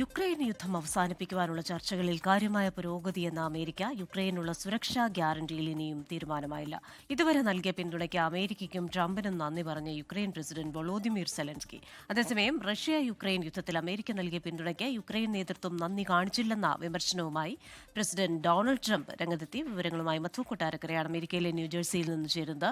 Ukraine യുദ്ധം അവസാനിപ്പിക്കുവാനുള്ള ചർച്ചകളിൽ കാര്യമായ പുരോഗതിയെന്ന അമേരിക്ക യുക്രൈനുള്ള സുരക്ഷാ ഗ്യാരണ്ടിയിൽ ഇനിയും തീരുമാനമായില്ല. ഇതുവരെ നൽകിയ പിന്തുണയ്ക്ക് അമേരിക്കയ്ക്കും ട്രംപിനും നന്ദി പറഞ്ഞ യുക്രൈൻ പ്രസിഡന്റ് വൊളോദിമിർ സെലൻസ്കി. അതേസമയം റഷ്യ യുക്രൈൻ യുദ്ധത്തിൽ അമേരിക്ക നൽകിയ പിന്തുണയ്ക്ക് യുക്രൈൻ നേതൃത്വം നന്ദി കാണിച്ചില്ലെന്ന വിമർശനവുമായി പ്രസിഡന്റ് ഡൊണാൾഡ് ട്രംപ് രംഗത്തെത്തി. വിവരങ്ങളുമായി മധു കൊട്ടാരക്കരയാണ്. അമേരിക്കയിലെ ന്യൂജേഴ്സിയിൽ നിന്ന് ചേരുന്നത്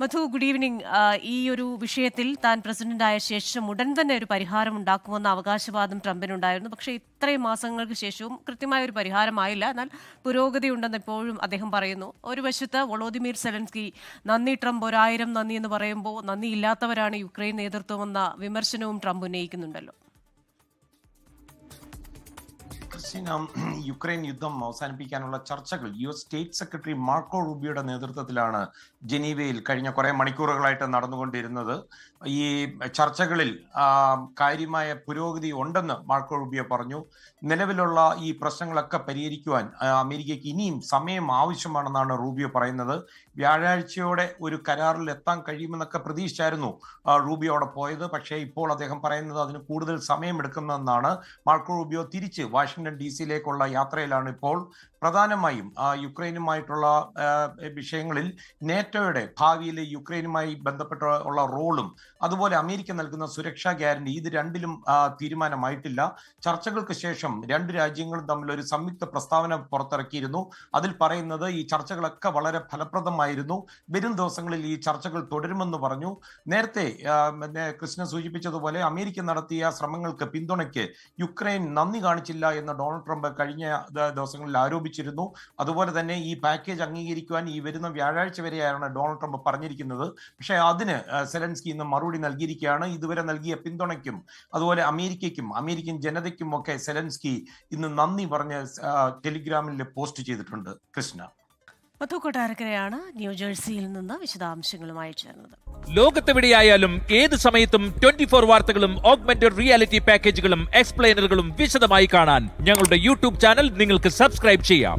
മധു ഗുഡ് ഈവനിങ് ഈ ഒരു വിഷയത്തിൽ താൻ പ്രസിഡന്റായ ശേഷം ഉടൻ തന്നെ ഒരു പരിഹാരം ഉണ്ടാക്കുമെന്ന അവകാശവാദം ട്രംപിനുണ്ടായിരുന്നു. പക്ഷേ ഇത്രയും മാസങ്ങൾക്ക് ശേഷവും കൃത്യമായ ഒരു പരിഹാരമായില്ല. എന്നാൽ പുരോഗതി ഉണ്ടെന്ന് എപ്പോഴും അദ്ദേഹം പറയുന്നു. ഒരു വശത്ത് വൊളോദിമീർ സെലൻസ്കി നന്ദി ട്രംപ് ഒരായിരം നന്ദി എന്ന് പറയുമ്പോൾ നന്ദി ഇല്ലാത്തവരാണ് യുക്രൈൻ നേതൃത്വമെന്ന വിമർശനവും ട്രംപ് ഉന്നയിക്കുന്നുണ്ടല്ലോ. ക്രിസ്റ്റീന യുക്രൈൻ യുദ്ധം അവസാനിപ്പിക്കാനുള്ള ചർച്ചകൾ U S state secretary Marco റൂബിയുടെ നേതൃത്വത്തിലാണ് ജനീവയിൽ കഴിഞ്ഞ കുറെ മണിക്കൂറുകളായിട്ട് നടന്നുകൊണ്ടിരുന്നത്. ഈ ചർച്ചകളിൽ കാര്യമായ പുരോഗതി ഉണ്ടെന്ന് മാർക്കോ റൂബിയോ പറഞ്ഞു. നിലവിലുള്ള ഈ പ്രശ്നങ്ങളൊക്കെ പരിഹരിക്കുവാൻ അമേരിക്കയ്ക്ക് ഇനിയും സമയം ആവശ്യമാണെന്നാണ് റൂബിയോ പറയുന്നത്. വ്യാഴാഴ്ചയോടെ ഒരു കരാറിൽ എത്താൻ കഴിയുമെന്നൊക്കെ പ്രതീക്ഷിച്ചായിരുന്നു റൂബിയോ അവിടെ പോയത്. പക്ഷേ ഇപ്പോൾ അദ്ദേഹം പറയുന്നത് അതിന് കൂടുതൽ സമയമെടുക്കുമെന്നാണ് മാർക്കോ റൂബിയോ തിരിച്ച് വാഷിംഗ്ടൺ ഡി സിയിലേക്കുള്ള യാത്രയിലാണ് ഇപ്പോൾ പ്രധാനമായും യുക്രൈനുമായിട്ടുള്ള വിഷയങ്ങളിൽ നേറ്റോയുടെ ഭാവിയിൽ യുക്രൈനുമായി ബന്ധപ്പെട്ട ഉള്ള റോളും അതുപോലെ അമേരിക്ക നൽകുന്ന സുരക്ഷാ ഗ്യാരണ്ടി ഇത് രണ്ടിലും തീരുമാനമായിട്ടില്ല. ചർച്ചകൾക്ക് ശേഷം രണ്ട് രാജ്യങ്ങളും തമ്മിൽ ഒരു സംയുക്ത പ്രസ്താവന പുറത്തിറക്കിയിരുന്നു. അതിൽ പറയുന്നത് ഈ ചർച്ചകളൊക്കെ വളരെ ഫലപ്രദമായിരുന്നു. വരും ദിവസങ്ങളിൽ ഈ ചർച്ചകൾ തുടരുമെന്ന് പറഞ്ഞു. നേരത്തെ കൃഷ്ണ സൂചിപ്പിച്ചതുപോലെ അമേരിക്ക നടത്തിയ ശ്രമങ്ങൾക്ക് പിന്തുണയ്ക്ക് യുക്രൈൻ നന്ദി കാണിച്ചില്ല എന്ന് ഡൊണാൾഡ് ട്രംപ് കഴിഞ്ഞ ദിവസങ്ങളിൽ ആരോപിച്ചിരുന്നു. അതുപോലെ തന്നെ ഈ പാക്കേജ് അംഗീകരിക്കുവാൻ ഈ വരുന്ന വ്യാഴാഴ്ച വരെയാണ് ഡൊണാൾഡ് ട്രംപ് പറഞ്ഞിരിക്കുന്നത്. പക്ഷേ അതിന് സെലൻസ്കി ഇന്ന് മറുപടി നൽകിയിരിക്കുകയാണ്. ഇതുവരെ നൽകിയ പിന്തുണയ്ക്കും അതുപോലെ അമേരിക്കയ്ക്കും അമേരിക്കൻ ജനതയ്ക്കും ഒക്കെ സെലൻസ്കി ഇന്ന് നന്ദി പറഞ്ഞ് ടെലിഗ്രാമിൽ പോസ്റ്റ് ചെയ്തിട്ടുണ്ട്. കൃഷ്ണ. മധു കൊട്ടാരക്കരയാണ് ന്യൂജേഴ്സിയിൽ നിന്ന് വിശദാംശങ്ങളുമായി ചേർന്നത്. ലോകത്തെവിടെയായാലും ഏത് സമയത്തും ട്വന്റി ഫോർ വാർത്തകളും ഓഗ്മെന്റഡ് റിയാലിറ്റി പാക്കേജുകളും എക്സ്പ്ലെയിനറുകളും വിശദമായി കാണാൻ ഞങ്ങളുടെ യൂട്യൂബ് ചാനൽ നിങ്ങൾക്ക് സബ്സ്ക്രൈബ് ചെയ്യാം.